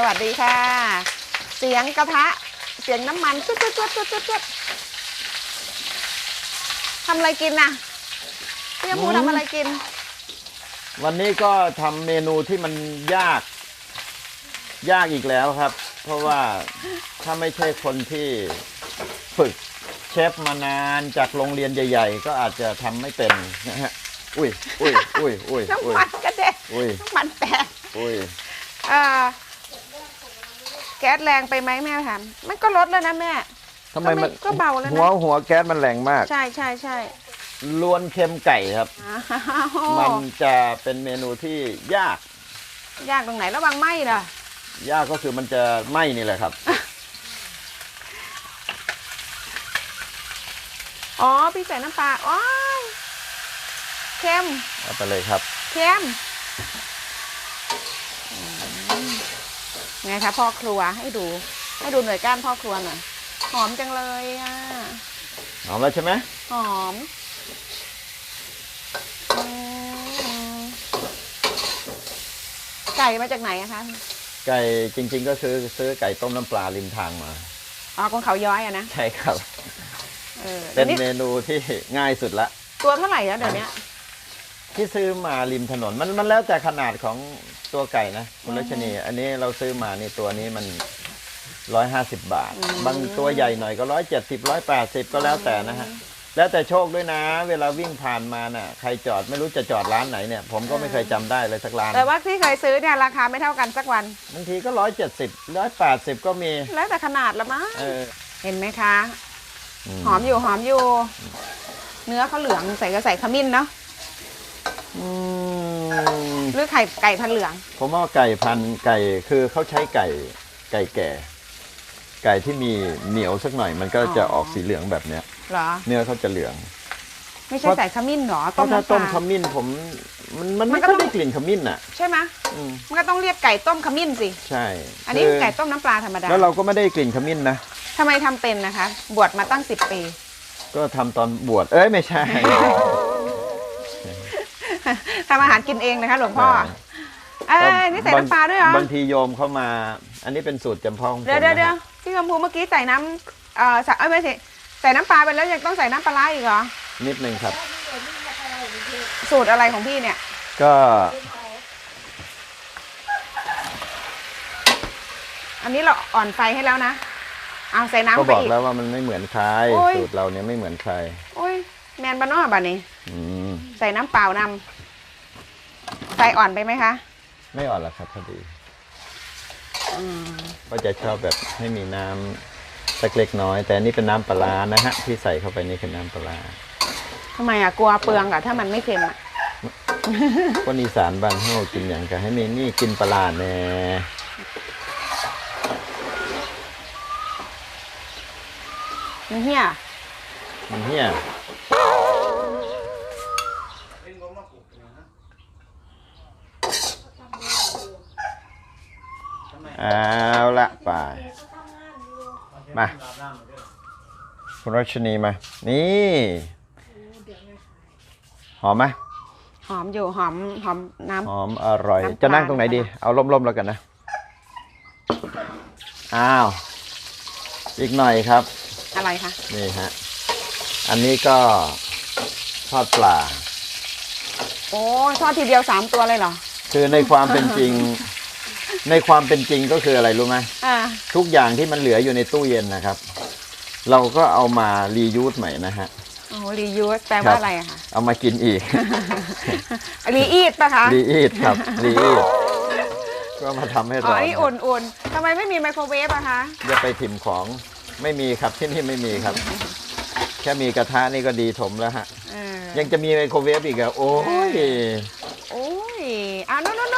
สวัสดีค่ะ เสียงกระทะ เสียงน้ำมันจุดจุดจุดจุดจุดจุดทำอะไรกินน่ะพี่ยมูอืมทำอะไรกิน วันนี้ก็ทำเมนูที่มันยาก ยากอีกแล้วครับ เพราะว่าถ้าไม่ใช่คนที่ฝึกเชฟมานานจากโรงเรียนใหญ่ ๆ ก็อาจจะทำไม่เป็นนะฮะอุ้ยอุ้ยอุ้ยอุ้ยอุ้น้ำยมันกระเด็นอุ้ยน้ำมันแตกอุ้ยอ่า แก๊สแรงไปไหมแม่ถามมันก็ลดแล้วนะแม่ทำไมมันก็เบาแล้วนะหัวหัวแก๊สมันแรงมาก ใช่ใช่ใช่ล้วนเค็มไก่ครับ อ้ามันวจะเป็นเมนูที่ยาก ยากตรงไหนระวังไหมล่ะ ยากก็คือมันจะไหม้นี่แหละครับ อ๋อพี่ใส่น้ำปลาอ๋อเค็มเอาไปเลยครับ เค็มอืม ไงคะพ่อครัวให้ดู ให้ดูหน่วยก้านพ่อครัวหน่อยหอมจังเลยอะเอาแล้วใช่ไหมหอมอืมไก่มาจากไหนอะคะไก่จริง ๆ ก็ซื้อซื้อไก่ต้มน้ำปลาริมทางมาอ๋อของเขาย้อยอะนะใช่ครับเออเป็นดี๋ยวเมนูที่ง่ายสุดละ ตัวเท่าไหร่แล้วเดี๋ยวนี้ที่ซื้อมาริมถนนมันมันแล้วแต่ขนาดของ ตัวไก่นะคุณรัชนี อันนี้เราซื้อมานี่ตัวนี้มันร้อยห้าสิบบาท บางตัวใหญ่หน่อยก็ร้อยเจ็ดสิบร้อยแปดสิบก็แล้วแต่นะฮะ แล้วแต่โชคด้วยนะ เวลาวิ่งผ่านมาน่ะ ใครจอดไม่รู้จะจอดร้านไหนเนี่ย ผมก็ไม่เคยจำได้เลยสักร้าน แต่ว่าที่เคยซื้อเนี่ยราคาไม่เท่ากันสักวัน บางทีก็ร้อยเจ็ดสิบร้อยแปดสิบก็มี แล้วแต่ขนาดละมั้งเออเห็นไหมคะมหอมอยู่หอมอยู่ เนื้อเขาเหลืองใส่ก็ใส่ขมิ้นเนาะอืม หรือไข่ไก่พันเหลือง ผมว่าไก่พันธุ์ไก่คือเขาใช้ไก่ไก่แก่ ไก่ที่มีเหนียวสักหน่อย มันก็จะอ๋อออกสีเหลืองแบบเนี้ยเหรอ เนื้อเขาจะเหลือง ไม่ใช่เพราะใส่ขมิ้นเหรอเพต้มราะถ้าน้ำปต้มขลามิ้นผมมันมันมัไม่นก็ค่อยต้องได้กลิ่นขมิ้นอะ ใช่ไหมอืมมันก็ต้องเรียกไก่ต้มขมิ้นสิใช่อันนี้คืไก่ต้มน้ำปลาธรรมดาแล้วเราก็ไม่ได้กลิ่นขมิ้นนะ ทำไมทำเป็นนะคะ บวชมาตั้งสิบปี ก็ทำตอนบวชเอ้ยไม่ใช่ ทำอาหารกินเองนะคะหลวงพ่อ เอ้ยนี่ใส่น้ำปลาด้วยเหรอ บางทีโยมเข้ามา อันนี้เป็นสูตรจำเพาะของผมเดี๋ยวเดี๋ยวเดี๋ยวนะฮะพี่กำพูเมื่อกี้ใส่น้ำเอ่อใส่เอ้ยไม่ใช่ใส่น้ำปลาไปแล้วยังต้องใส่น้ำปลาร้าอีกเหรอ นิดนึงครับ สูตรอะไรของพี่เนี่ย ก็อันนี้เราอ่อนไฟให้แล้วนะ เอาใส่น้ำก็ไปบอกอีก แล้วว่ามันไม่เหมือนใครโอ้ย สูตรเราเนี่ยไม่เหมือนใคร โอ้ยแมนบานอบัดนี้ อืม ใส่น้ำเปล่านำ ไฟอ่อนไปไหมคะไม่อ่อนหรอกครับพอดีก็จะชอบแบบให้มีน้ำสักเล็กน้อย แต่อันนี่เป็นน้ำปลาร้านะฮะที่ใส่เข้าไปนี่คือน้ำปลาร้าทำไมอะกลัวเปลืองอะถ้ามันไม่เค็มอะคนอีสานบ้านเฮากินอย่างกันให้มีนี่กินปลาร้าแน่มันเฮียมันเฮีย เอาละไปมาคุณรัชนีมา นี่ หอมไหมหอมอยู่หอมหอมน้หอมอร่อย น้ำปลา จะนั่งตรงไหนดี เอาล่มๆแล้วกันนะ อ้าว อีกหน่อยครับำอะไรคะนี่ฮะ อันนี้ก็ทอดปลา โอ้ยทอดทีเดียวสามตัวเลยเหรอ คือในความเป็นจริง ในความเป็นจริงก็คืออะไรรู้ไหมอ่าทุกอย่างที่มันเหลืออยู่ในตู้เย็นนะครับ เราก็เอามารียูสใหม่นะฮะ โอ้รียูสแปลครัว่าบอะไรอะคะเอามากินอีกรีอีทปะคะรีอีทครับรีอีทก็มาทำให้อ๋ร้ออนอันนี้อุ่นๆทำไมไม่มีไมโครเวฟอะคะอย่าไปถิ่มของไม่มีครับที่นี่ไม่มีครับ แค่มีกระทะนี่ก็ดีถมแล้วฮะเออยังจะมีไมโครเวฟอีกอะโอ้ยโอ้ยอ่าโน่นโน่นโน่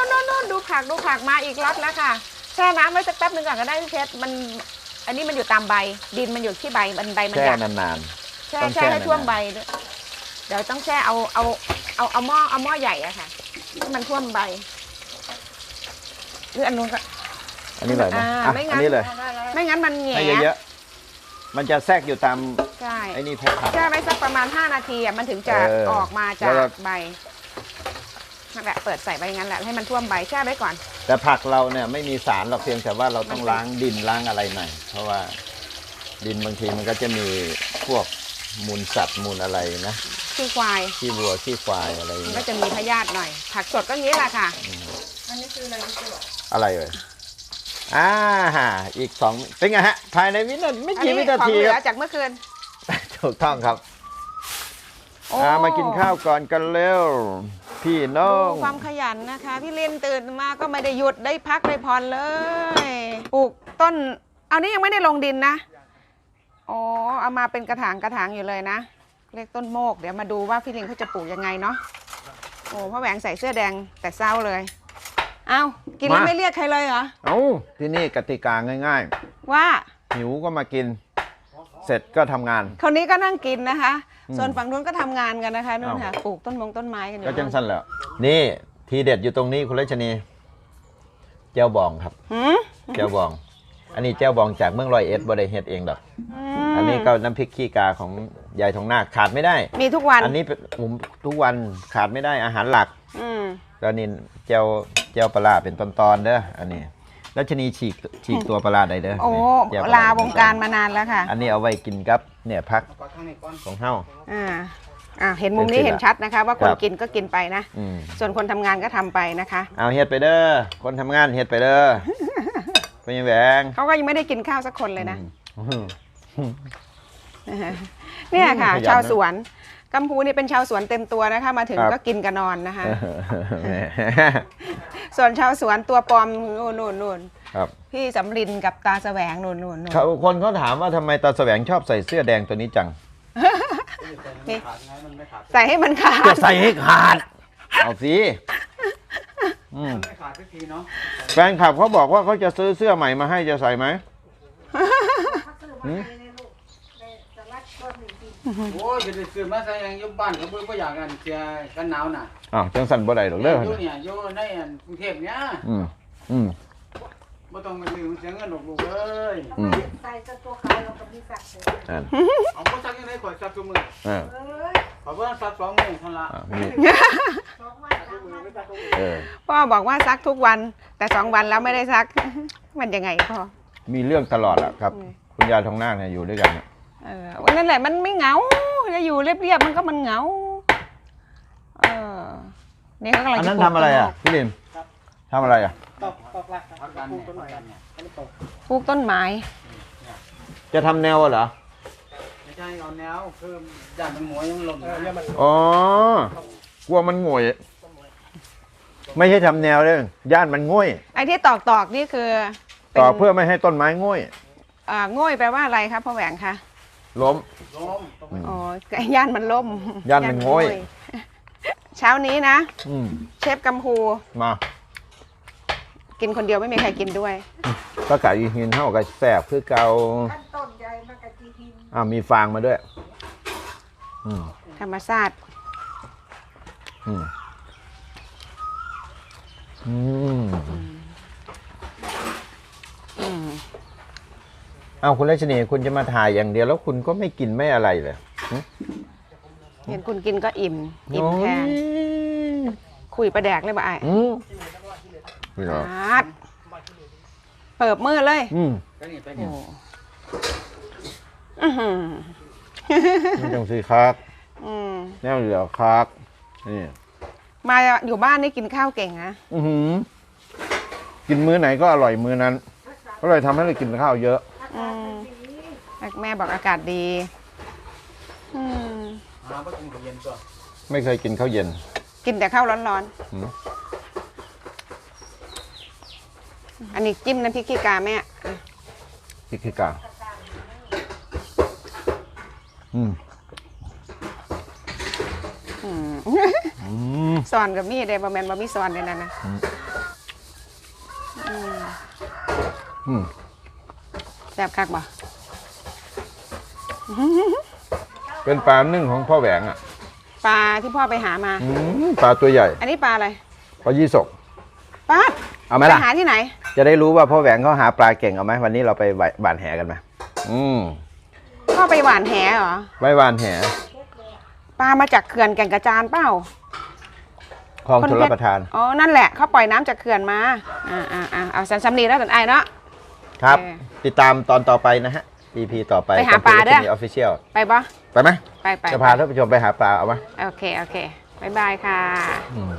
นโน่นดู ผักดูผักมาอีกล็อตแล้วค่ะ แช่น้ำไว้สักแป๊บหนึ่งก่อนก็ได้พี่เพชรมัน อันนี้มันอยู่ตามใบ ดินมันอยู่ที่ใบมันใบมันแช่หยักนาน แช่ต้องแช่แช่ให้นานๆท่วมใบด้วยเดี๋ยวต้องแช่เอาเอาเอาเอาหม้อเอาหม้อใหญ่อะค่ะให้มันท่วมใบหรืออันนู้นก็ ๆ อันนี้เลยนะอ่าอะไม่งั้น อันนี้เลย ไม่งั้นมันแหงให้เยอะๆ มันจะแทรกอยู่ตามใช่ไอ้นี่แพ็คผัก แช่ไว้สักประมาณ 5 นาทีอะมันถึงจะเออออกมาจาแล้วก็กใบ นั่นแหละเปิดใส่ไปอย่างนั้นแหละให้มันท่วมใบแช่ไว้ก่อนแต่แต่ผักเราเนี่ยไม่มีสารหรอกเพียงแต่ว่าเราต้องล้างดินล้างอะไรหน่อยเพราะว่าดินบางทีมันก็จะมีพวกมูลสัตว์มูลอะไรนะขี้ควายขี้วัวขี้ควายอะไรอย่างมันเงี้ก็ยจะมีพยาธิหน่อย ผักสดก็อย่างนี้แหละค่ะอะไรเอ่ยอ่าอีกสองเป็นไงฮะ ภายในวินาทีไม่อันกี่นี้วินาของทีเหลืคอรับ จากเมื่อคืน ถูกต้องครับ โอ้ อ่ามากินข้าวก่อนกันเร็ว พี่น้อดูงความขยันนะคะ พี่ลินตื่นมาก็ไม่ได้หยุดได้พักได้ผ่อนเลยปลูกต้น เอานี้ยังไม่ได้ลงดินนะอ๋อเอามาเป็นกระถางกระถางอยู่เลยนะเรียกต้นโมก เดี๋ยวมาดูว่าพี่ลินเขาจะปลูกยังไงเนาะโอ้พ่อแหวงใส่เสื้อแดงแต่เศร้าเลย เอากินแล้วไม่เรียกใครเลยเหรอเอ้าที่นี่กติกาง่ายว่า ๆ หิวก็มากิน เสร็จก็ทำงานคนนี้ก็นั่งกินนะคะอืม ส่วนฝั่งนู้นก็ทำงานกันนะคะนู่นค่ะอ้าวปลูกต้นมงต้นไม้กันอยู่ก็จังสั้นแหล้ว นี่ทีเด็ดอยู่ตรงนี้คุณรัชนีเจ้าบองครับหืมเจ้าบอง อันนี้เจ้าบองจากเมืองร้อยเอ็ดบริเฮ็ดเองดอกมอันนี้ก็น้ำพริกขี้กาของยายทองนาคขาดไม่ได้ มีทุกวันอันนี้เป็นผมทุกวันขาดไม่ได้อาหารหลัก อืมแล้วนี่เจ้าเจ้าปลาร้าเป็นตอนๆเด้ออันนี้แล้วชนีฉีกฉีกตัวปลาร้าได้เด้อโอ้นี่เจ้ปลาวงการมานานแล้วค่ะ อันนี้เอาไว้กินกับ เนี่ยพักของเฮา อ่าอ่าเห็นมุมนี้เป็นสิเห็นชัดนะคะ ว่าคคนรับ กินก็กินไปนะ อืมส่วนคนทำงานก็ทำไปนะคะ เอาเฮ็ดไปเด้อคนทำงานเฮ็ดไปเด้อเป็นยังแหวงเขาก็ยังไม่ได้กินข้าวสักคนเลยนะ อืม เนี่ยค่ะ ขยันนะ ชาวสวน กัมพูนี่เป็นชาวสวนเต็มตัวนะคะ มาถึงครับ ก็กินกันนอนนะคะ แหมส่วนชาวสวนตัวปลอมนู่นนู่นนู่นครับพี่สำรินกับตาแสวงนู่นนู่นนู่นเขาคนเขาถามว่าทำไมตาแสวงชอบใส่เสื้อแดงตัวนี้จังนี่ใส่ให้มันขาจะดใส่ให้ขาด เอาสิอืมไม่ขาดสักทีเนาะแฟนคลับเขาบอกว่าเขาจะซื้อเสื้อใหม่มาให้จะใส่ไหมหืม โอ้ยจะได้ซื้อมาใส่ยังอยุบบ้านเขาเบิ่งบ่อยากกันเสียกันหนาวน่ะอ้าวจังสันบ่ได้หรอกเด้ออยู่เนี่ยอยู่ในอันกรุงเทพเนี่ยอืมอืมบ่ต้องมาซื้อเสียเงินหรอกลูกเอ้ยอืมใส่กับตัวขาวเรากับมีสักเลยอ่าเอาบ่ซักยังไงข่อยซักทุกมื้ออ่าเอ้ยข่อยบ่ซักสองมื้อเท่านั้นละอ่ามีสองวันสามวันเออ พ่อบอกว่าซักทุกวัน แต่สองวันแล้วไม่ได้ซัก มันยังไงพ่อ มีเรื่องตลอดอะครับอืมคุณยายทองนาคเนี่ยอยู่ด้วยกันเนี่ย เออวันนั่นแหละมันไม่เหงาจะอยู่เรียบๆมันก็มันเหงา เออนี่เขากำลังอันจะนั้นปลูกทำอะไรอะต้นพี่ลิมทำอะไรอะตอกตอกลักพักกันเนี่ยพักกันเนี่ยปลูกต้นไม้ จะทำแนวเหรอไม่ใช่เอาแนวคือย่านมันหมวยมันหล่นเนี่ยมันอ๋อกลัวมันง่วยไม่ใช่ทำแนวเลยย่านมันง่วยไอ้ที่ตอกตอกๆนี่คือป็นต่อเพื่อไม่ให้ต้นไม้ง่วยเอ่อโง่ยแปลว่าอะไรครับพ่อแหวงคะ ล้มล้มอืมอ๋อย่านมันล่มย่านมันโง่ย เช้านี้นะ อืมเชฟกัมพู มากินคนเดียวไม่มีใครกินด้วย ก็ไก่หินเท่ากับแสบคือเกาขั้นต้นใหญ่มากกะจีหินอ่ามีฟางมาด้วย อืมธรรมชาติอืมอืม อืม เอาคุณรัชนีคุณจะมาถ่ายอย่างเดียวแล้วคุณก็ไม่กินไม่อะไรเลยเห็นคุณกินก็อิ่มอิ่มแทนโอ้ยคุยประแดกเลยบ่ไอ้อืมนี่เหรออาดเปิบมือเลย อืมไปนี่ไปโอ้นี่อื้อหือนี่จังสีคักอืมแนวเหลือคักนี่มาอยู่บ้านนี่กินข้าวเก่งนะอือหือกินมื้อไหนก็อร่อยมื้อนั้นก็เลยทำให้เรากินข้าวเยอะอืม แม่บอกอากาศดี อืมหาบ่ต้องเย็นตัวไม่เคยกินข้าวเย็นกินแต่ข้าวร้อนอืมๆ อันนี้จิ้มน้ำพริกขี้กาแม่อะพริกขี้กาอืมอืม อืมซอนกับมีดเดบะแมนบะมีซอนเลยนะนะอืม อืมอืม แซ่บคักบ่ เป็นปลานึ่งของพ่อแหวงอะ ปลาที่พ่อไปหามา อืมปลาตัวใหญ่ อันนี้ปลาอะไร ปลายี่สกปลาเอาไหมไปล่ะหาที่ไหน จะได้รู้ว่าพ่อแหวงเขาหาปลาเก่งเอาไหมวันนี้เราไปหวานแหกันไหมอืมพ่อไปหวานแหเหรอ ไว้หวานแหปลามาจากเขื่อนแก่งกระจานเปล่าขคลองคนชเพลชรประทาน อ๋อ นั่นแหละเขาปล่อยน้ำจากเขื่อนมา อ่าอ่าอ่าเอาสันสำนีแล้วสันไอเนาะ ครับโอเคติดตามตอนต่อไปนะฮะ EP ต่อไปไปหาปลาเด้อออฟฟิเชียลไปปะไปไหมไปไปจะพาท่านผู้ชมไปหาปลาเอาไหมโอเค โอเคบายบายค่ะ อืม